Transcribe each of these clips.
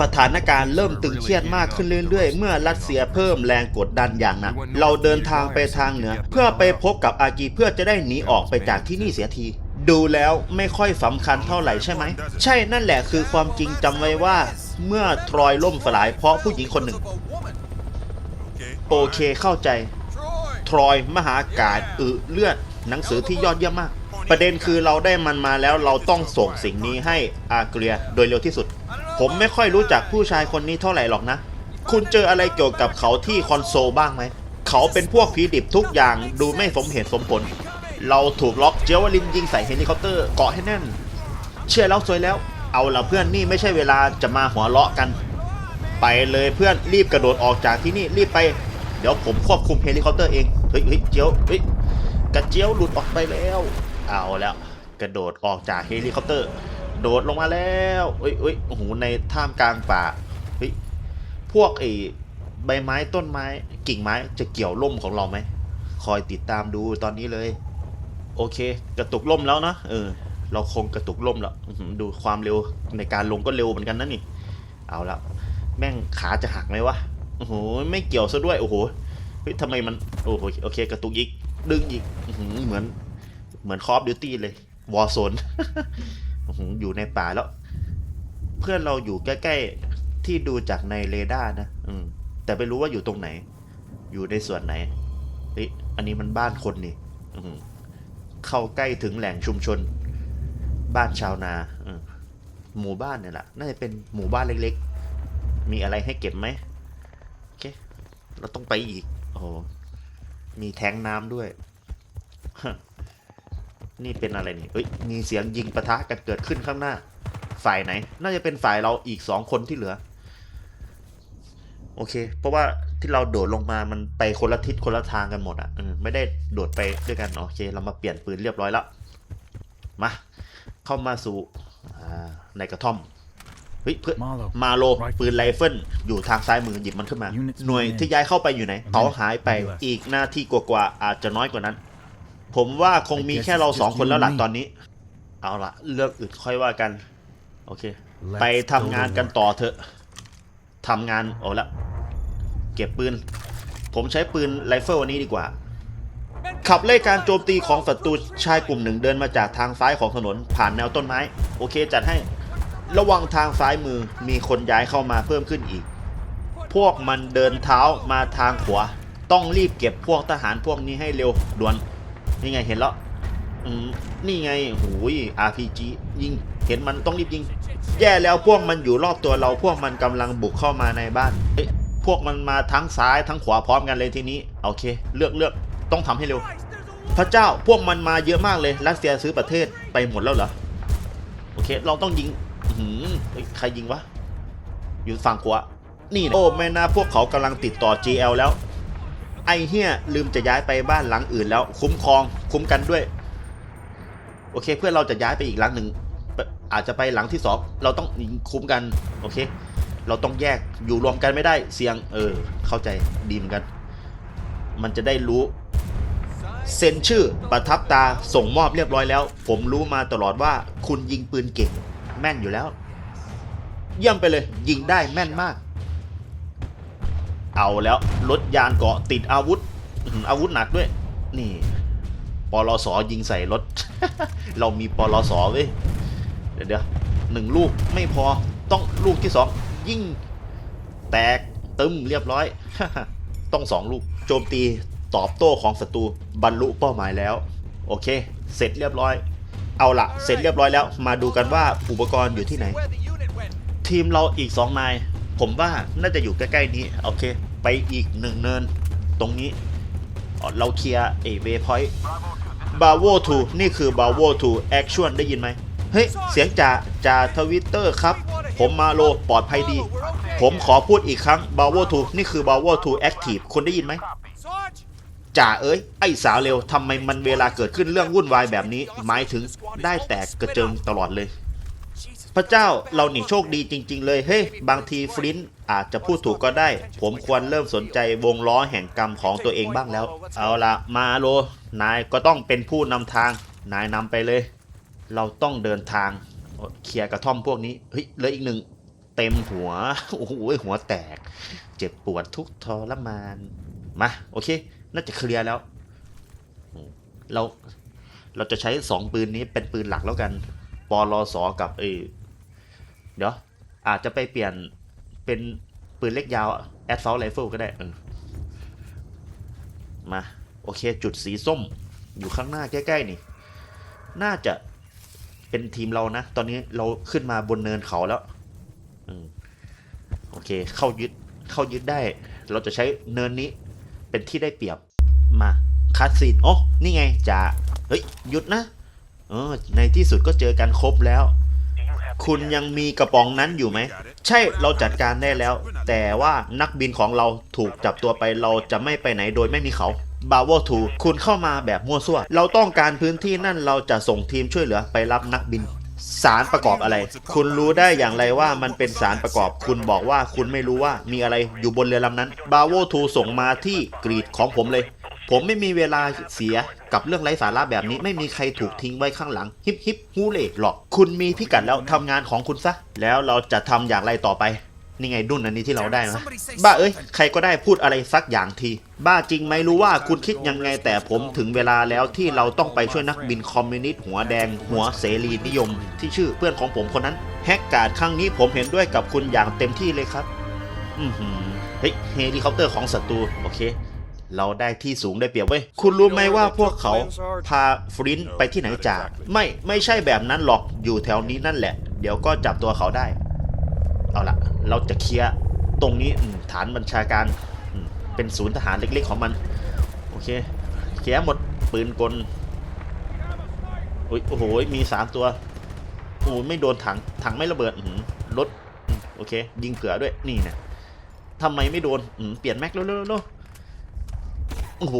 สถานการณ์เริ่มตึงเครียดมากขึ้นเรื่อยๆ เมื่อรัสเซียเพิ่มแรงกดดันอย่างหนัก เราเดินทางไปทางเหนือ เพื่อไปพบกับอากีเพื่อจะได้หนีออกไปจากที่นี่เสียทีดูแล้วไม่ค่อยสำคัญเท่าไหร่ใช่ไหม ใช่นั่นแหละคือความจริงจำไว้ว่า เมื่อทรอยล่มสลายเพราะผู้หญิงคนหนึ่ง โอเคเข้าใจ ทรอยมหากาศอึเลือด หนังสือที่ยอดเยี่ยมมาก ประเด็นคือเราได้มันมาแล้วเราต้องส่งสิ่งนี้ให้อาเกรียโดยเร็วที่สุด ผมไม่ค่อยรู้จักผู้ชายคนนี้เท่าไหร่หรอกนะ คุณเจออะไรเกี่ยวกับเขาที่คอนโซลบ้างไหม เขาเป็นพวกผีดิบทุกอย่างดูไม่สมเหตุสมผล เราถูกล็อกเจวลินยิงใส่เฮลิคอปเตอร์เกาะให้แน่น เชื่อแล้วสวยแล้ว เอาละเพื่อนนี่ไม่ใช่เวลาจะมาหัวเราะกัน ไปเลยเพื่อนรีบกระโดดออกจากที่นี่รีบไป เดี๋ยวผมควบคุมเฮลิคอปเตอร์เอง เฮ้ยเฮ้ยเจียวเฮ้ยกระเจียวหลุดออกไปแล้ว เอาแล้ว กระโดดออกจากเฮลิคอปเตอร์ โดดลงมาแล้วเฮ้ยเฮ้ยโอ้โห ในท่ามกลางป่า เฮ้ย พวกไอ้ใบไม้ต้นไม้ กิ่งไม้จะเกี่ยวล่มของเราไหม คอยติดตามดูตอนนี้เลย โอเค กระตุกล่มแล้วนะ เออ เราคงกระตุกล่มแล้ว ดูความเร็วในการลงก็เร็วเหมือนกันนะนี่ เอาละ แม่งขาจะหักไหมวะ โอ้โห ไม่เกี่ยวซะด้วย โอ้โห เฮ้ยทำไมมัน โอ้โห โอเค กระตุกอีก ดึงอีก เหมือน เหมือนคอฟดิวตี้เลย วอร์โซน อยู่ในป่าแล้ว เพื่อนเราอยู่ใกล้ๆที่ดูจากในเรดาร์นะอืม แต่ไม่รู้ว่าอยู่ตรงไหน อยู่ในส่วนไหนเฮ้ยอันนี้มันบ้านคนนี่อื้อหือเข้าใกล้ถึงแหล่งชุมชน บ้านชาวนาอืหมู่บ้านเนี่ยแหละน่าจะเป็นหมู่บ้านเล็กๆ มีอะไรให้เก็บไหมโอเค เราต้องไปอีก โอ้มีแทงน้ำด้วย นี่เป็นอะไรนี่เอ้ย มีเสียงยิงปะทะกันเกิดขึ้นข้างหน้า ฝ่ายไหน น่าจะเป็นฝ่ายเราอีกสองคนที่เหลือ โอเค เพราะว่าที่เราโดดลงมามันไปคนละทิศคนละทางกันหมดอะเออไม่ได้โดดไปด้วยกัน โอเค เรามาเปลี่ยนปืนเรียบร้อยแล้ว มา เข้ามาสู่อ่าในกระท่อมเฮ้ยเพื่อน Marlow มาโลปืนไรเฟิลอยู่ทางซ้ายมือหยิบมันขึ้นมา Units หน่วย remain ที่ย้ายเข้าไปอยู่ไหนเขาหายไป US อีกหน้าที่กว่าๆอาจจะน้อยกว่านั้น ผมว่าคงมีแค่เราสองคนแล้วล่ะตอนนี้ เอาละเลือกอื่นค่อยว่ากัน โอเค Let's ไปทำงาน go to กัน work ต่อเถอะทำงานโอ้ละเก็บปืน ผมใช้ปืนไรเฟิลอันนี้ดีกว่า ขับไล่การโจมตีของศัตรูชายกลุ่มหนึ่งเดินมาจากทางซ้ายของถนนผ่านแนวต้นไม้ โอเคจัดให้ระวังทางซ้ายมือมีคนย้ายเข้ามาเพิ่มขึ้นอีก พวกมันเดินเท้ามาทางขวา ต้องรีบเก็บพวกทหารพวกนี้ให้เร็วด่วน นี่ไงเห็นแล้วนี่ไงหูย RPG ยิง เห็นมันต้องรีบยิง แย่แล้วพวกมันอยู่รอบตัวเราพวกมันกำลังบุกเข้ามาในบ้านเอ๊ะพวกมันมาทั้งซ้ายทั้งขวาพร้อมกันเลยทีนี้ โอเค เลือกเลือกต้องทำให้เร็ว พระเจ้าพวกมันมาเยอะมากเลยรัสเซียซื้อประเทศไปหมดแล้วเหรอ โอเค เราต้องยิงหือเฮ้ใครยิงวะ อยู่ฝั่งขวา นี่นะโอ้แม่นาพวกเขากำลังติดต่อ GL แล้ว ไอเฮียลืมจะย้ายไปบ้านหลังอื่นแล้ว คุ้มครองคุ้มกันด้วย โอเค เพื่อนเราจะย้ายไปอีกหลังหนึ่งเอ่ออาจจะไปหลังที่สองเราต้องคุ้มกัน โอเค เราต้องแยกอยู่รวมกันไม่ได้เสียง เออ เข้าใจดีเหมือนกัน มันจะได้รู้เซ็นชื่อประทับตาส่งมอบเรียบร้อยแล้ว ผมรู้มาตลอดว่าคุณยิงปืนเก่ง แม่นอยู่แล้ว เยี่ยมไปเลย ยิงได้แม่นมาก เอาแล้วรถยานเกาะติดอาวุธอาวุธหนักด้วย นี่ปลอสอยิงใส่รถ เรามีปลอสอเว้ยเดี๋ยวเดี๋ยวหนึ่งลูกไม่พอต้องลูกที่สองยิงแตกตึมเรียบร้อย ต้องสองลูก โจมตีตอบโต้ของศัตรูบรรลุเป้าหมายแล้ว โอเค เสร็จเรียบร้อย เอาละเสร็จเรียบร้อยแล้ว มาดูกันว่าอุปกรณ์อยู่ที่ไหน ทีมเราอีกสองนาย ผมว่าน่าจะอยู่ใกล้ๆนี้ โอเค ไปอีกหนึ่งเนิน ตรงนี้ เราเคลียร์เอเวพอยต์บาโวทูนี่คือบาโวทูแอคชวลได้ยินไหมเฮ้ย เสียงจ่าจ่าทวิตเตอร์ครับ ผมมาโลปลอดภัยดี ผมขอพูดอีกครั้งบาโวทูนี่คือบาโวทูแอคทีฟคุณได้ยินไหมจ่าเอ้ย ไอ้สาวเร็วทำไมมันเวลาเกิดขึ้นเรื่องวุ่นวายแบบนี้ หมายถึงได้แตกกระเจิงตลอดเลย พระเจ้าเราหนีโชคดีจริง ๆ เลยเฮ้ยบางทีฟลินต์อาจจะพูดถูกก็ได้ ผมควรเริ่มสนใจวงล้อแห่งกรรมของตัวเองบ้างแล้ว เอาละมาโล นายก็ต้องเป็นผู้นำทาง นายนำไปเลย เราต้องเดินทางเคลียร์กระท่อมพวกนี้เฮ้ยเหลืออีกหนึ่งเต็มหัวโอ้โหหัวแตก เจ็บปวดทุกทรมานมาโอเค น่าจะเคลียร์แล้ว เราเราจะใช้สองปืนนี้เป็นปืนหลักแล้วกันปลสอกับเออ เดี๋ยว อาจจะไปเปลี่ยนเป็นปืนเล็กยาวแอดซ u ลไรเฟิลก็ได้มา โอเคจุดสีส้มอยู่ข้างหน้าใกล้ๆนี่ น่าจะเป็นทีมเรานะ ตอนนี้เราขึ้นมาบนเนินเขาแล้วอโอเค เข้ายึดเข้ายึดได้ เราจะใช้เนินนี้เป็นที่ได้เปรียบมาคัดซีนโอ้นี่ไงจ่าเฮ้ยหยุดนะเออในที่สุดก็เจอกันครบแล้ว คุณยังมีกระป๋องนั้นอยู่ไหม ใช่เราจัดการได้แล้ว แต่ว่านักบินของเราถูกจับตัวไปเราจะไม่ไปไหนโดยไม่มีเขาบาวอทูคุณเข้ามาแบบมั่วซั่ว เราต้องการพื้นที่นั่นเราจะส่งทีมช่วยเหลือไปรับนักบิน สารประกอบอะไร คุณรู้ได้อย่างไรว่ามันเป็นสารประกอบ คุณบอกว่าคุณไม่รู้ว่ามีอะไรอยู่บนเรือลำนั้นบาวอทูส่งมาที่กรีดของผมเลย ผมไม่มีเวลาเสียกับเรื่องไร้สาระแบบนี้ไม่มีใครถูกทิ้งไว้ข้างหลัง ฮิปฮิปฮูเล่หรอก คุณมีพิกัดแล้วทำงานของคุณซะ แล้วเราจะทำอย่างไรต่อไป นี่ไงดุนอันนี้ที่เราได้นะบ้าเอ้ยใครก็ได้พูดอะไรสักอย่างที บ้าจริงไหมรู้ว่าคุณคิดยังไงแต่ผมถึงเวลาแล้วที่เราต้องไปช่วยนักบินคอมมิวนิสต์หัวแดง หัวเสรีนิยม ที่ชื่อเพื่อนของผมคนนั้นแฮกการ์ดครั้งนี้ผมเห็นด้วยกับคุณอย่างเต็มที่เลยครับ อือหือเฮ้ยเฮลิคอปเตอร์ของศัตรูโอเค เราได้ที่สูงได้เปรียบเว้ย คุณรู้ไหมว่าพวกเขาพาฟรินไปที่ไหนจาก ไม่ ไม่ใช่แบบนั้นหรอก อยู่แถวนี้นั่นแหละ เดี๋ยวก็จับตัวเขาได้ เอาละเราจะเคลียร์ตรงนี้ฐานบัญชาการ เป็นศูนย์ทหารเล็กๆของมัน โอเค เคลียร์หมดปืนกลอุ๊ยโอ้โห มีสามตัว โอ้ไม่โดนถัง ถังไม่ระเบิดหรถ โอเค ยิงเผื่อด้วย นี่นะทำไมไม่โดน เปลี่ยนแม็กเร็วๆๆๆ โอ้โห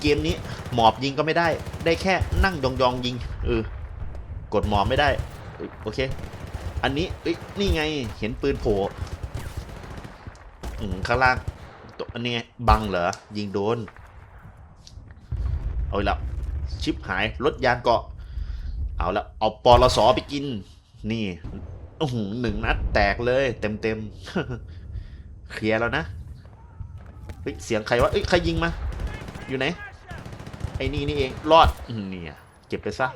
เกมนี้หมอบยิงก็ไม่ได้ ได้แค่นั่งยองๆยิงเออกดหมอบไม่ได้โอเค อันนี้เอ้ยนี่ไงเห็นปืนโผล่ข้างล่างตัวอันนี้บังเหรอยิงโดน เอาละชิปหายรถยานเกาะ เอาละเอาปลสอไปกิน นี่โอ้โหหนึ่งนัดแตกเลย เต็มเต็มๆเคลียร์แล้วนะเฮ้ยเสียงใครวะเอ้ยใครยิงมา อยู่ไหน ไอ้นี่นี่เอง รอดอืมเนี่ยเก็บไปซะ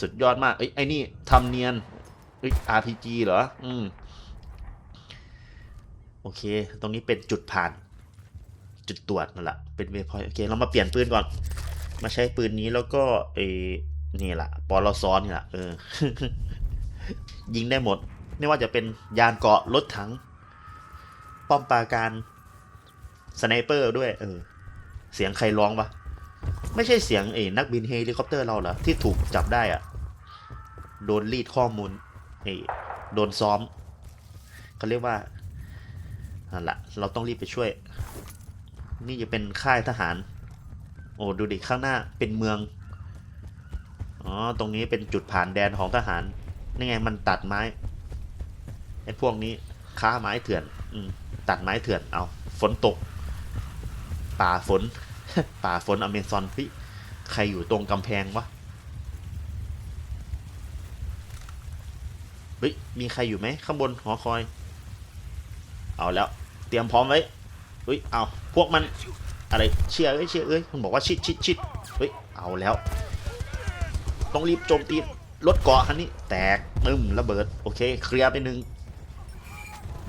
สุดยอดมาก เอ้ย ไอ้นี่ทำเนียนเอ้ย RPG เหรอ อืม โอเค ตรงนี้เป็นจุดผ่าน จุดตรวจนั่นแหละ เป็นเวพอยโอเค เรามาเปลี่ยนปืนก่อน มาใช้ปืนนี้แล้วก็เออนี่แหละปลซ้อนนี่แหละเออ ยิงได้หมด ไม่ว่าจะเป็นยานเกราะรถถัง ป้อมปราการสไนเปอร์ด้วย เออ เสียงใครร้องปะไม่ใช่เสียงเอ้นักบินเฮลิคอปเตอร์เราเหรอที่ถูกจับได้อะโดนรีดข้อมูลเอ้โดนซ้อมเขาเรียกว่านั่นละเราต้องรีบไปช่วย นี่จะเป็นค่ายทหาร โอ้ดูดิข้างหน้าเป็นเมืองอ๋อตรงนี้เป็นจุดผ่านแดนของทหารนี่ไงมันตัดไม้ไอ้พวกนี้ค้าไม้เถื่อนอืมตัดไม้เถื่อนเอาฝนตก ป่าฝน ป่าฝนอเมซอนพี่ใครอยู่ตรงกำแพงวะเฮ้ยมีใครอยู่ไหมข้างบนหอคอย เอาแล้ว เตรียมพร้อมไว้เฮ้ยเอาพวกมันอะไรเชียร์เอ้ยเชียร์เอ้ยมันบอกว่าชิดชิดชิดเฮ้ยเอาแล้ว ต้องรีบโจมตีรถเกาะคันนี้ แตกตึมระเบิดโอเค เคลียร์ไปหนึ่ง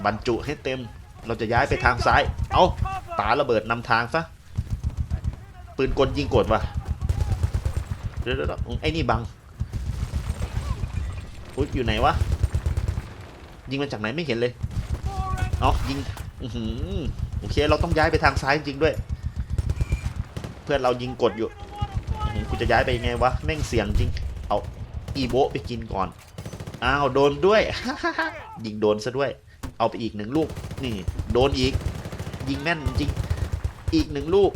บรรจุให้เต็ม เราจะย้ายไปทางซ้าย เอา ปาระเบิดนำทางซะ ปืนกลยิงกดว่ะเดี๋ยวเดี๋ยวไอ้นี่บังอุ๊ยอยู่ไหนวะ ยิงมาจากไหนไม่เห็นเลยเอายิงอือโอเค เราต้องย้ายไปทางซ้ายจริงด้วย เพื่อนเรายิงกดอยู่อื้อหือกูจะย้ายไปยังไงวะแม่งเสียงจริง เอาอีโบไปกินก่อน อ้าว โดนด้วย ยิงโดนซะด้วย เอาไปอีกหนึ่งลูก นี่ โดนอีก ยิงแม่นจริง อีกหนึ่งลูก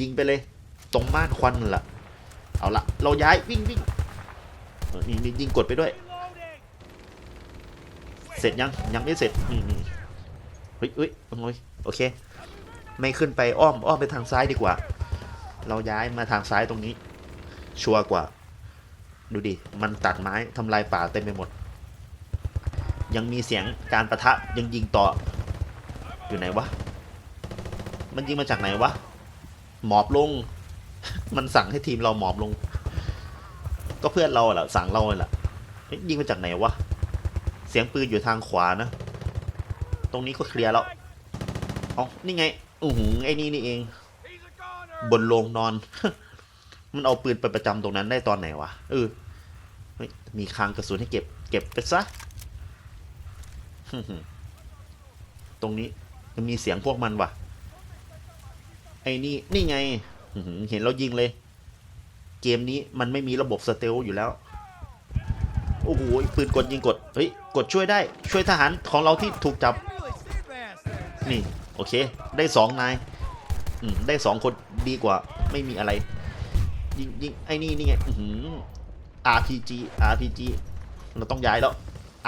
ยิงไปเลย ตรงม่านควันละเอาละเราย้ายวิ่งวิ่งนี่นี่ยิงกดไปด้วย เสร็จยังยังไม่เสร็จนี่นี่เฮ้ยเฮ้ยโอ้ยโอเค ไม่ขึ้นไปอ้อมอ้อมไปทางซ้ายดีกว่า เราย้ายมาทางซ้ายตรงนี้ ชัวร์กว่า ดูดิ มันตัดไม้ทำลายป่าเต็มไปหมด ยังมีเสียงการประทะยังยิงต่อ อยู่ไหนวะ มันยิงมาจากไหนวะ หมอบลง มันสั่งให้ทีมเราหมอบลง ก็เพื่อนเราแหละสั่งเราแหละยิงมาจากไหนวะ เสียงปืนอยู่ทางขวานะ ตรงนี้ก็เคลียร์แล้วอ๋อนี่ไงอือหือไอ้นี่นี่เอง บนโรงนอน มันเอาปืนไปประจำตรงนั้นได้ตอนไหนวะเออมีคลังกระสุนให้เก็บ เก็บไปซะตรงนี้ มันมีเสียงพวกมันวะไอ้นี่นี่ไงเห็นเรายิงเลย เกมนี้มันไม่มีระบบสเตลอยู่แล้ว โอ้โหปืนกดยิงกด เฮ้ย กดช่วยได้ ช่วยทหารของเราที่ถูกจับ นี่ โอเค ได้สองนายได้สองคนดีกว่า ไม่มีอะไร ยิงยิงไอ้นี่นี่ไงอื้อหือ RPG RPG เราต้องย้ายแล้ว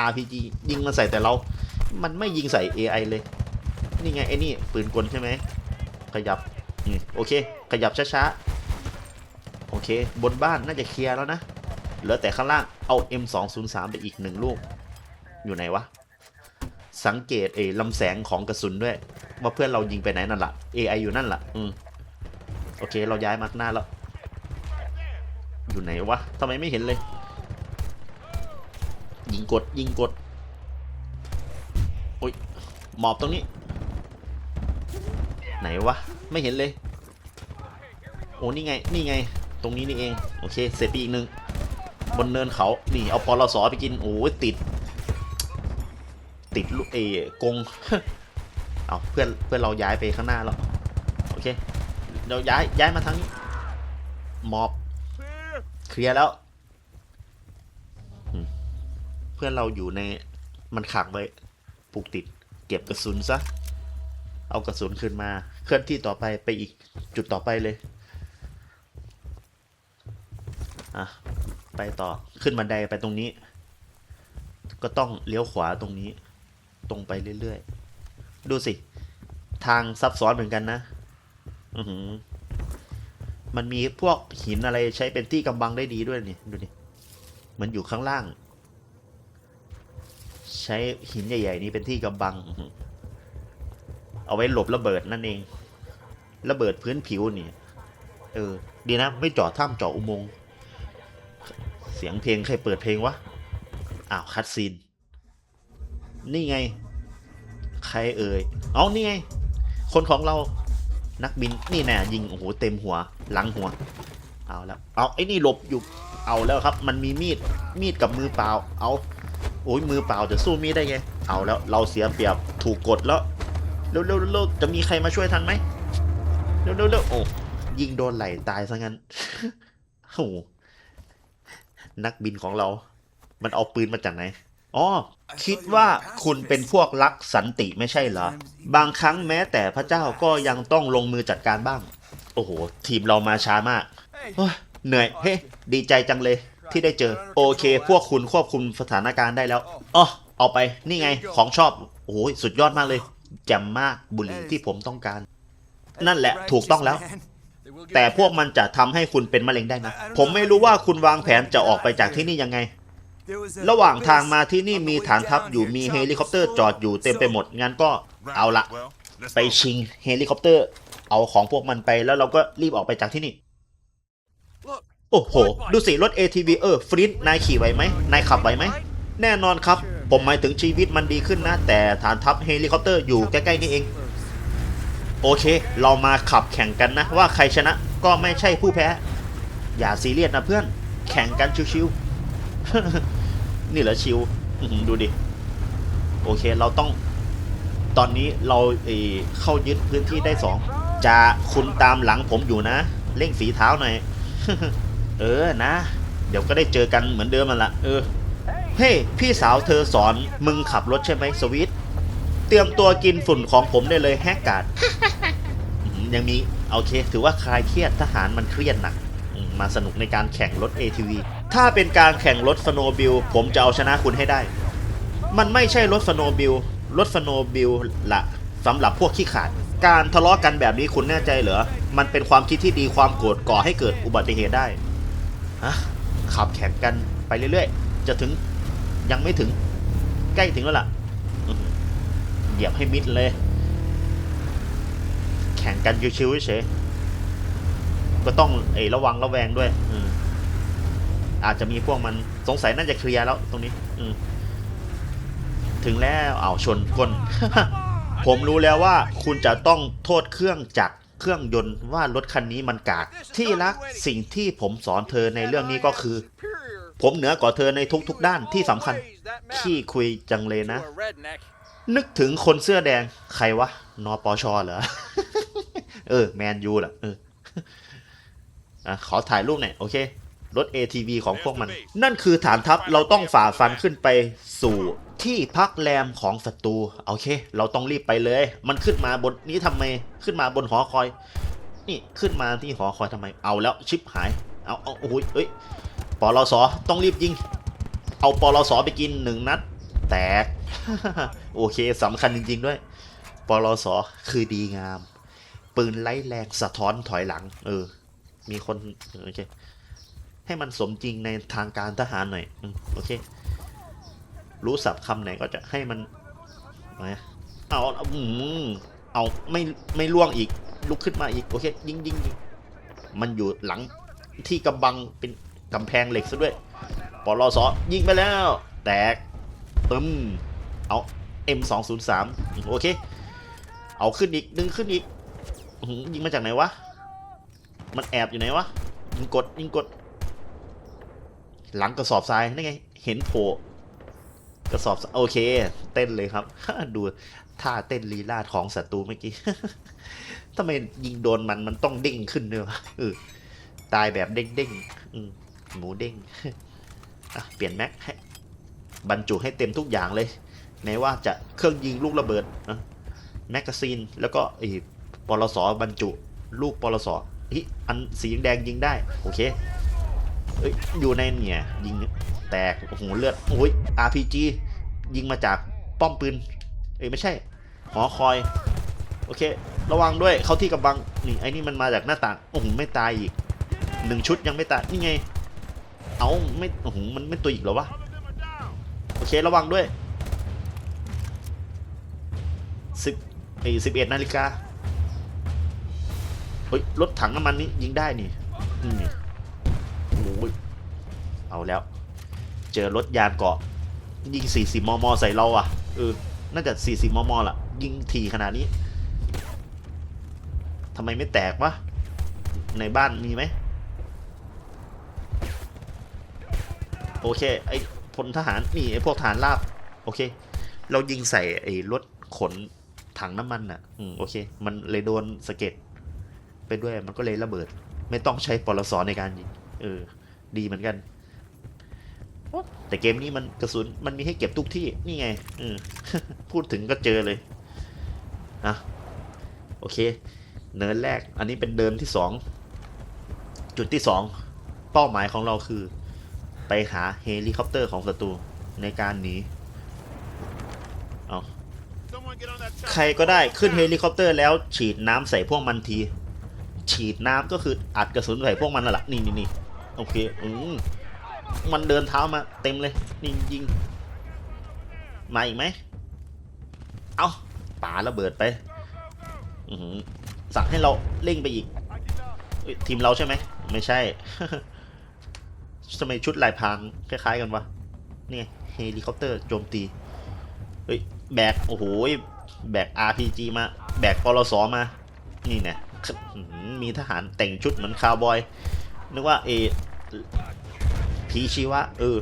RPG ยิงมาใส่แต่เรา มันไม่ยิงใส่ AI เลย นี่ไงไอ้นี่ปืนกลใช่ไหมขยับโอเค ขยับช้าๆ โอเค บนบ้านน่าจะเคลียร์แล้วนะ เหลือแต่ข้างล่าง เอา M203 ไปอีกหนึ่งลูก อยู่ไหนวะ สังเกตเอลำแสงของกระสุนด้วย ว่าเพื่อนเรายิงไปไหนนั่นละ AI อยู่นั่นละอืม โอเค เราย้ายมาข้างหน้าแล้ว อยู่ไหนวะทำไมไม่เห็นเลย ยิงกด ยิงกด โอ้ย หมอบตรงนี้ ไหนวะ ไม่เห็นเลย โอ้นี่ไง นี่ไง ตรงนี้นี่เอง โอเค เสร็จไปอีกหนึ่งบนเนินเขา นี่ เอาปลสอไปกิน โอ้ติด ติดลูกเอกง เอาเพื่อนเพื่อนเราย้ายไปข้างหน้าแล้ว โอเคเดี๋ยวย้ายย้ายมาทางนี้มอบ เคลียร์แล้ว เพื่อนเราอยู่ในมันขังไว้ผูกติด เก็บกระสุนซะ เอากระสุนขึ้นมา เคลื่อนที่ต่อไปไปอีกจุดต่อไปเลย อะ ไปต่อขึ้นบันไดไปตรงนี้ ก็ต้องเลี้ยวขวาตรงนี้ ตรงไปเรื่อยๆ ดูสิ ทางซับซ้อนเหมือนกันนะอือหือมันมีพวกหินอะไรใช้เป็นที่กำบังได้ดีด้วยนี่ดูดิมันอยู่ข้างล่าง ใช้หินใหญ่ ๆ นี้เป็นที่กำบังอือ เอาไว้หลบระเบิดนั่นเอง ระเบิดพื้นผิวนี่เออ ดีนะ ไม่เจาะถ้ำเจาะอุโมงค์เสียงเพลงใครเปิดเพลงวะอ้าวคัดซีนนี่ไง ใครเอ่ยเอานี่ไง คนของเรานักบินนี่แน่ยิงโอ้โหเต็มหัว หลังหัว เอาแล้วเอาไอ้นี่หลบอยู่เอาแล้วครับ มันมีมีดมีดกับมือเปล่า เอาโอ้ยมือเปล่าจะสู้มีดได้ไง เอาแล้วเราเสียเปรียบถูกกดแล้ว ร็วเร็วเร็วจะมีใครมาช่วยทันไหมเร็วเร็วเร็วโอ้ยิงโดนไหลตายซะงั้นโอ้นักบินของเรา มันเอาปืนมาจากไหนอ๋อคิดว่าคุณเป็นพวกรักสันติไม่ใช่เหรอ บางครั้งแม้แต่พระเจ้าก็ยังต้องลงมือจัดการบ้าง โอ้โห ทีมเรามาช้ามากเฮ้ยเหนื่อย เฮ้ ดีใจจังเลยที่ได้เจอ โอเค พวกคุณควบคุมสถานการณ์ได้แล้วอ๋อเอาไป นี่ไง ของชอบ โอ้โห สุดยอดมากเลย แจ่มมากบุหรี่ที่ผมต้องการ นั่นแหละถูกต้องแล้ว แต่พวกมันจะทำให้คุณเป็นมะเร็งได้นะ ผมไม่รู้ว่าคุณวางแผนจะออกไปจากที่นี่ยังไง ระหว่างทางมาที่นี่มีฐานทัพอยู่มีเฮลิคอปเตอร์จอดอยู่เต็มไปหมดงั้นก็เอาละไปชิงเฮลิคอปเตอร์ เอาของพวกมันไปแล้วเราก็รีบออกไปจากที่นี่โอ้โห ดูสิรถ ATV เออฟรินนายขี่ไหวไหมนายขับไหวไหม แน่นอนครับ ผมหมายถึงชีวิตมันดีขึ้นนะ แต่ฐานทัพเฮลิคอปเตอร์อยู่ใกล้ๆนี่เอง โอเค เรามาขับแข่งกันนะ ว่าใครชนะก็ไม่ใช่ผู้แพ้ อย่าซีเรียสนะเพื่อน แข่งกันชิวๆนี่เหรอชิวอื้อหือดูดิ โอเคเราต้อง ตอนนี้เราเอ่อเข้ายึดพื้นที่ได้สองจะคุณตามหลังผมอยู่นะ เร่งฝีเท้าหน่อย เออนะ เดี๋ยวก็ได้เจอกันเหมือนเดิมมันละเออ เฮ้พี่สาวเธอสอนมึงขับรถใช่ไหมสวิตเตรียมตัวกินฝุ่นของผมได้เลยแฮกการ์ดยังมีโอเค ถือว่าคลายเครียดทหารมันเครียดหนัก มาสนุกในการแข่งรถ ATV ถ้าเป็นการแข่งรถสโนบิลผมจะเอาชนะคุณให้ได้ มันไม่ใช่รถสโนบิลรถสโนบิลละสำหรับพวกขี้ขลาด การทะเลาะกันแบบนี้คุณแน่ใจเหรอ มันเป็นความคิดที่ดีความโกรธก่อให้เกิดอุบัติเหตุได้ฮะขับแข่งกันไปเรื่อยๆ จะถึง ยังไม่ถึง ใกล้ถึงแล้วล่ะเหยียบให้มิดเลย แข่งกันชิวๆเฉยก็ต้องเอระวังระแวงด้วยอือาจจะมีพวกมันสงสัยน่าจะเคลียร์แล้วตรงนี้ อืถึงแล้วเอาวชนก้น ผมรู้แล้วว่าคุณจะต้องโทษเครื่องจักรเครื่องยนต์ว่ารถคันนี้มันกากที่รักสิ่งที่ผมสอนเธอในเรื่องนี้ก็คือ ผมเหนือกว่าเธอในทุกๆด้านที่สำคัญ ขี้คุยจังเลยนะ นึกถึงคนเสื้อแดงใครวะ นปชเหรอ เออ แมนยูเหรอเอออะขอถ่ายรูปหน่อยโอเครถ ATV ของพวกมัน นั่นคือฐานทัพเราต้องฝ่าฟันขึ้นไปสู่ที่พักแรมของศัตรูโอเค เราต้องรีบไปเลย มันขึ้นมาบนนี้ทำไมขึ้นมาบนหอคอย นี่ขึ้นมาที่หอคอยทำไมเอาแล้วชิปหาย เอาเอาโอ้ยเอ้ย ปอลสอต้องรีบยิง เอาปอลสอไปกินหนึ่งนัด แตก โอเคสำคัญจริง ๆ ด้วยปอลสอคือดีงาม ปืนไล่แรงสะท้อนถอยหลัง เออ มีคนโอเคให้มันสมจริงในทางการทหารหน่อยโอเค รู้สับคำไหนก็จะให้มันเอาอืมเอาไม่ไม่ล่วงอีกลุกขึ้นมาอีกโอเคยิงยิงยิงมันอยู่หลังที่กำบังเป็น กำแพงเหล็กซะด้วยปลสยิงไปแล้ว แตกตึมเอา M203 โอเค เอาขึ้นอีก ดึงขึ้นอีกยิงมาจากไหนวะ มันแอบอยู่ไหนวะ ยิงกด ยิงกด หลังกระสอบทรายนั่นไง เห็นโผล่กระสอบโอเค เต้นเลยครับ ดูท่าเต้นลีลาดของศัตรูเมื่อกี้ทำไมยิงโดนมันมันต้องเด้งขึ้นด้วยวะตายแบบเด้งเด้งๆอื หมูเด้งอะเปลี่ยนแม็กให้บรรจุให้เต็มทุกอย่างเลยแม้ว่าจะเครื่องยิงลูกระเบิดนะแมกกาซีนแล้วก็อ้ปลสบรรจุ ลูกปลสเฮ้ยอันสีแดงยิงได้ โอเคเอ้ยอยู่ในเนี่ยยิงแตกโอ้โหเลือดโอ้ย RPG ยิงมาจากป้อมปืนเอ้ยไม่ใช่ หอคอย โอเค ระวังด้วยเข้าที่กำบังนี่ไอ้นี่มันมาจากหน้าต่างโอ้โหไม่ตายอีกหนึ่งชุดยังไม่ตายนี่ไง เอาไม่โอ้โหมันไม่ตัวอีกเหรอวะโอเคระวังด้วยสิบไอ้สิบเอ็ดนาฬิกาเฮ้ยรถถังน้ำมันนี้ยิงได้นี่นี่โอ้ยเอาแล้ว เจอรถยานเกาะ ยิง 40 มม ใส่เราอะเออน่าจะ 40 มมล่ะ ยิงทีขนาดนี้ทำไมไม่แตกวะในบ้านมีไหม โอเค ไอ้พลทหารนี่ไอ้พวกฐานราบ โอเค เรายิงใส่ไอ้รถขนถังน้ำมันอะ อืมโอเค มันเลยโดนสะเก็ดไปด้วยมันก็เลยระเบิด ไม่ต้องใช้ปลสในการยิงเออ ดีเหมือนกัน แต่เกมนี้มันกระสุนมันมีให้เก็บทุกที่นี่ไงเออพูดถึงก็เจอเลยอะโอเค เนินแรก อันนี้เป็นเดินที่สองจุดที่สองเป้าหมายของเราคือ ไปหาเฮลิคอปเตอร์ของศัตรูในการหนี เอาใครก็ได้ขึ้นเฮลิคอปเตอร์แล้วฉีดน้ำใส่พวกมันที ฉีดน้ำก็คืออัดกระสุนใส่พวกมันน่ะละนี่นี่นี่โอเคอืมมันเดินเท้ามาเต็มเลยนี่ยิงมาอีกไหม เอาป่าระเบิดไปอือหือสั่งให้เราเร่งไปอีกเอ้ยทีมเราใช่ไหม ไม่ใช่ ทำไมชุดลายพรางคล้ายๆกันวะนี่ไงเฮลิคอปเตอร์โจมตี เฮ้ย แบก โอ้โห แบก RPG มา แบกปลสมา นี่เนี่ยมีทหารแต่งชุดเหมือนคาวบอย นึกว่าเอพีชีวะ เออ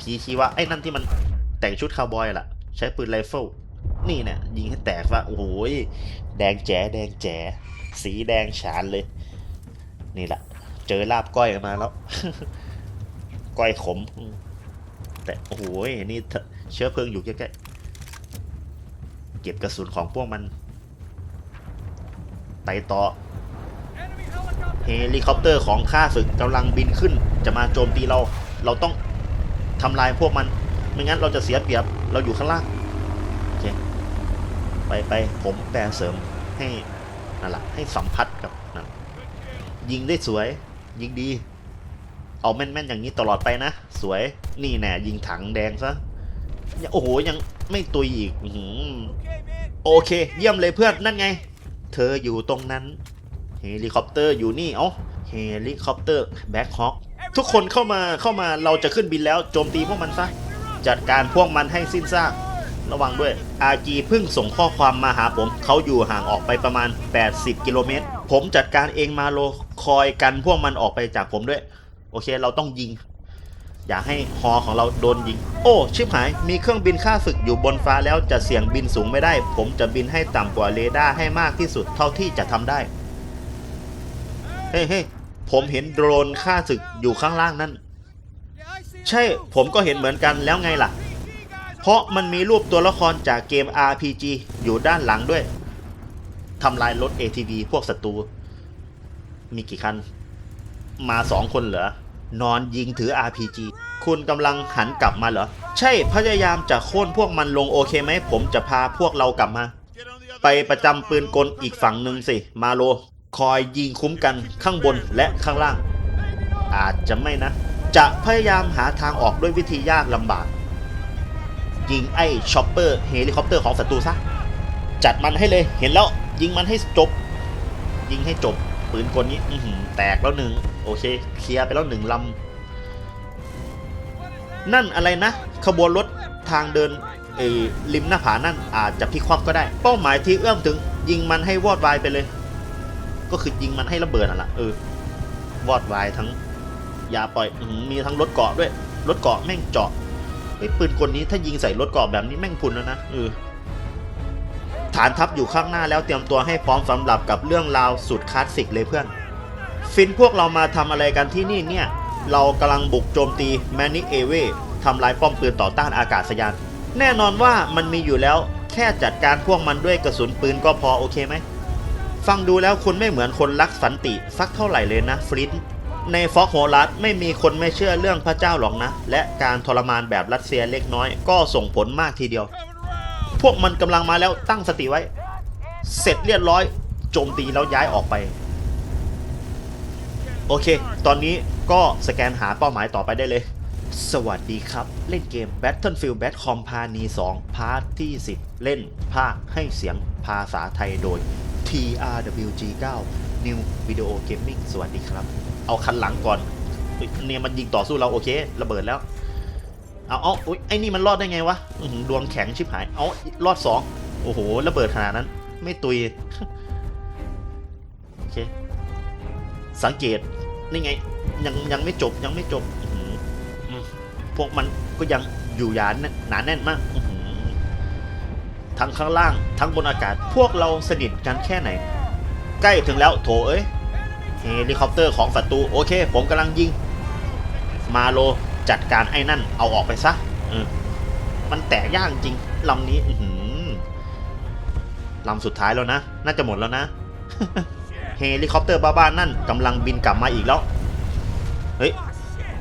พีชีวะ ไอ้นั่นที่มันแต่งชุดคาวบอยล่ะ ใช้ปืนไรเฟิล นี่เนี่ยยิงให้แตกว่า โอ้โหยแดงแจ๋แดงแจ๋สีแดงฉานเลย นี่แหละ เจอลาบก้อยมาแล้ว ก้อยขม แต่โอ้โหยนี่เถอะเชื้อเพลิงอยู่ใกล้ๆเก็บกระสุนของพวกมัน ไปต่อเฮลิคอปเตอร์ของข้าศึกกำลังบินขึ้น จะมาโจมตีเรา เราต้องทำลายพวกมัน ไม่งั้นเราจะเสียเปรียบ เราอยู่ข้างล่างโอเคไปไปผมแปลเสริมให้นั่นแหละให้สัมผัสกับนั่นยิงได้สวย ยิงดี เอาแม่นๆอย่างนี้ตลอดไปนะ สวยนี่แน่ยิงถังแดงซะโอ้โหยังไม่ตุยอีกโอเค เยี่ยมเลยเพื่อนนั่นไง เธออยู่ตรงนั้น เฮลิคอปเตอร์อยู่นี่เอ้าเฮลิคอปเตอร์แบ็คฮอคทุกคนเข้ามาเข้ามาเราจะขึ้นบินแล้วโจมตีพวกมันซะจัดการพวกมันให้สิ้นซากระวังด้วยอาจีเพิ่งส่งข้อความมาหาผม เขาอยู่ห่างออกไปประมาณ 80 กิโลเมตร ผมจัดการเองมาโล คอยกันพวกมันออกไปจากผมด้วย โอเคเราต้องยิง อย่าให้ฮอของเราโดนยิง โอ้ชิบหาย มีเครื่องบินค่าศึกอยู่บนฟ้าแล้วจะเสี่ยงบินสูงไม่ได้ ผมจะบินให้ต่ำกว่าเรดาร์ให้มากที่สุดเท่าที่จะทำได้ เฮ้เฮ้ผมเห็นโดรนค่าศึกอยู่ข้างล่างนั่น ใช่ผมก็เห็นเหมือนกันแล้วไงล่ะ เพราะมันมีรูปตัวละครจากเกม RPG อยู่ด้านหลังด้วยทำลายรถ ATV พวกศัตรู มีกี่คัน มาสองคนเหรอนอนยิงถือ RPG คุณกำลังหันกลับมาเหรอ ใช่พยายามจะโค่นพวกมันลงโอเคไหม ผมจะพาพวกเรากลับมา ไปประจำปืนกลอีกฝั่งหนึ่งสิ มาโล คอยยิงคุ้มกันข้างบนและข้างล่าง อาจจะไม่นะ จะพยายามหาทางออกด้วยวิธียากลำบาก ยิงไอ้ช็อปเปอร์เฮลิคอปเตอร์ของศัตรูซะ จัดมันให้เลย เห็นแล้วยิงมันให้จบ ยิงให้จบ ปืนกลนี้อืแตกแล้วหนึ่งโอเคเคลียร์ไปแล้วหนึ่งลำนั่นอะไรนะ ขบวนรถทางเดินเออริมหน้าผานั่นอาจจะพลิกคว่ำก็ได้ เป้าหมายที่เอื้อมถึง ยิงมันให้วอดวายไปเลย ก็คือยิงมันให้ระเบิดน่ะละเออวอดวายทั้งยาปล่อยมีทั้งรถเกาะด้วยรถเกาะแม่งเจาะไอ้ปืนกลนี้ถ้ายิงใส่รถเกาะแบบนี้แม่งพุนแล้วนะเออ ฐานทัพอยู่ข้างหน้าแล้วเตรียมตัวให้พร้อมสำหรับกับเรื่องราวสุดคลาสสิกเลยเพื่อน ฟินพวกเรามาทำอะไรกันที่นี่เนี่ย เรากำลังบุกโจมตีแมนนิเอเวทำลายป้อมปืนต่อต้านอากาศยาน แน่นอนว่ามันมีอยู่แล้วแค่จัดการพวกมันด้วยกระสุนปืนก็พอโอเคไหม ฟังดูแล้วคุณไม่เหมือนคนรักสันติสักเท่าไหร่เลยนะฟรินในฟอกโฮลัสไม่มีคนไม่เชื่อเรื่องพระเจ้าหรอกนะ และการทรมานแบบรัสเซียเล็กน้อยก็ส่งผลมากทีเดียว พวกมันกำลังมาแล้วตั้งสติไว้ เสร็จเรียบร้อย โจมตีแล้วย้ายออกไป โอเค ตอนนี้ก็สแกนหาเป้าหมายต่อไปได้เลย สวัสดีครับ เล่นเกม Battlefield Bad Company 2 พาร์ทที่ 10 เล่นภาคให้เสียงภาษาไทยโดย TRWG9 New Video Gaming สวัสดีครับ เอาคันหลังก่อนเฮ้ยเนี่ยมันยิงต่อสู้เราโอเค ระเบิดแล้ว เอาเอาอุ๊ยไอ้นี่มันรอดได้ไงวะดวงแข็งชิบหาย เอารอดสองโอ้โหระเบิดขนาดนั้น ไม่ตุยโอเค สังเกตนี่ไง ยังยังไม่จบยังไม่จบอืพวกมันก็ยังอยู่ยานหนาแน่นมากทั้งข้างล่างทั้งบนอากาศ พวกเราสนิทกันแค่ไหน ใกล้ถึงแล้วโถเอ้ยเฮลิคอปเตอร์ของศัตรูโอเค ผมกำลังยิง มาโล จัดการไอ้นั่นเอาออกไปซะออมันแตกยากจริงลำนี้อืลำสุดท้ายแล้วนะ น่าจะหมดแล้วนะ เฮลิคอปเตอร์บ้าๆนั่นกำลังบินกลับมาอีกแล้ว เฮ้ย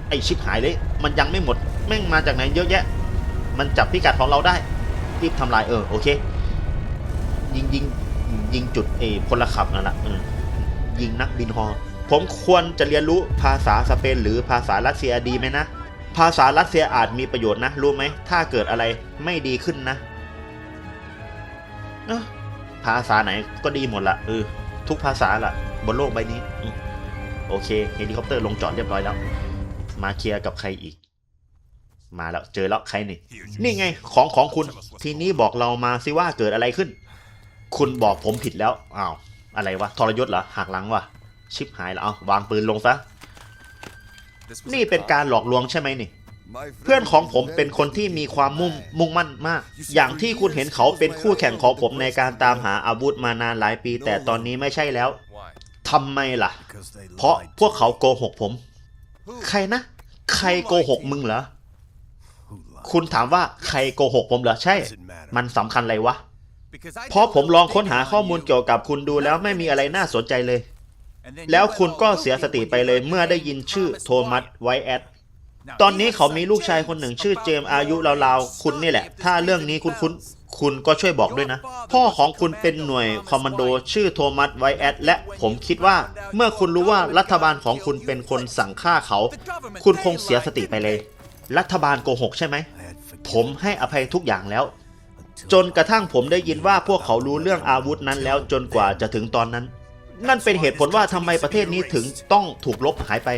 ไอชิบหายเลย มันยังไม่หมด แม่งมาจากไหนเยอะแยะ มันจับพิกัดของเราได้ รีบทำลายเออโอเค ยิงยิงยิงจุดเอพลขับนั่นแหละยิงนักบินฮอผมควรจะเรียนรู้ภาษาสเปนหรือภาษารัสเซียดีไหมนะ ภาษารัสเซียอาจมีประโยชน์นะ รู้ไหม ถ้าเกิดอะไรไม่ดีขึ้นนะเภาษาไหนก็ดีหมดละเออทุกภาษาละบนโลกใบนี้ โอเค เฮลิคอปเตอร์ลงจอดเรียบร้อยแล้ว มาเคลียร์กับใครอีก มาแล้วเจอแล้วใครนี่ นี่ไงของของคุณ ทีนี้บอกเรามาสิว่าเกิดอะไรขึ้น คุณบอกผมผิดแล้วอ้าวอะไรวะทรยศเหรอหักหลังวะชิบหายแล้วเอาวางปืนลงซะ นี่เป็นการหลอกลวงใช่ไหมนี่ เพื่อนของผมเป็นคนที่มีความมุ่งมุ่งมั่นมาก อย่างที่คุณเห็นเขาเป็นคู่แข่งของผมในการตามหาอาวุธมานานหลายปี แต่ตอนนี้ไม่ใช่แล้วทำไมล่ะ เพราะพวกเขาโกหกผม ใครนะ ใครโกหกมึงเหรอ คุณถามว่าใครโกหกผมเหรอ ใช่ มันสำคัญอะไรวะ เพราะผมลองค้นหาข้อมูลเกี่ยวกับคุณดูแล้วไม่มีอะไรน่าสนใจเลย แล้วคุณก็เสียสติไปเลยเมื่อได้ยินชื่อโทมัสไวแอดตอนนี้เขามีลูกชายคนหนึ่งชื่อเจมอายุราวๆคุณนี่แหละ ถ้าเรื่องนี้คุณคุณคุณก็ช่วยบอกด้วยนะ พ่อของคุณเป็นหน่วยคอมมานโดชื่อโทมัสไวแอดและผมคิดว่า เมื่อคุณรู้ว่ารัฐบาลของคุณเป็นคนสั่งฆ่าเขา คุณคงเสียสติไปเลย รัฐบาลโกหกใช่ไหม ผมให้อภัยทุกอย่างแล้ว จนกระทั่งผมได้ยินว่าพวกเขารู้เรื่องอาวุธนั้นแล้วจนกว่าจะถึงตอนนั้น นั่นเป็นเหตุผลว่าทำไมประเทศนี้ถึงต้องถูกลบหายไป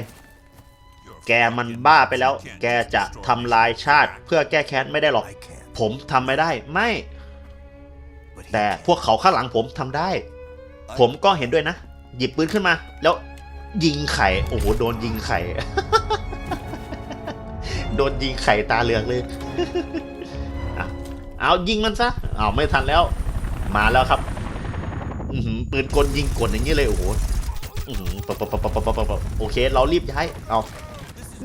แกมันบ้าไปแล้ว แกจะทำลายชาติเพื่อแก้แค้นไม่ได้หรอก ผมทำไม่ได้ไม่ แต่พวกเขาข้างหลังผมทำได้ ผมก็เห็นด้วยนะ หยิบปืนขึ้นมา แล้วยิงไข่ โอ้โห โดนยิงไข่ โดนยิงไข่ตาเหลือกเลย เอายิงมันซะ เอาไม่ทันแล้ว มาแล้วครับ ปืนกลยิงกดอย่างนี้เลยโอ้โหโอเค เรารีบย้ายเอา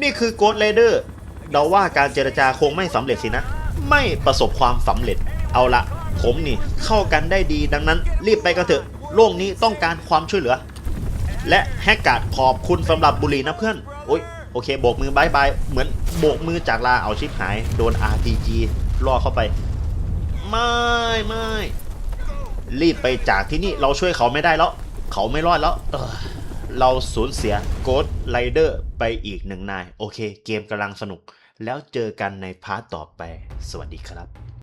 นี่คือโกดเลเดอร์เดาว่าการเจรจาคงไม่สำเร็จสินะ ไม่ประสบความสำเร็จเอาละผมนี่เข้ากันได้ดีดังนั้น รีบไปกันเถอะโลกนี้ต้องการความช่วยเหลือ และแฮกการ์ดขอบคุณสำหรับบุรีนะเพื่อนโอ้ยโอเคโบกมือบายบายเหมือนโบกมือจากลาเอาชิปหาย โดน RPG ล่อเข้าไป ไม่ไม่ รีบไปจากที่นี่เราช่วยเขาไม่ได้แล้ว เขาไม่รอดแล้วเออเราสูญเสียโกดไรเดอร์ไปอีกหนึ่งนาย โอเค เกมกำลังสนุก แล้วเจอกันในพาร์ทต่อไป สวัสดีครับ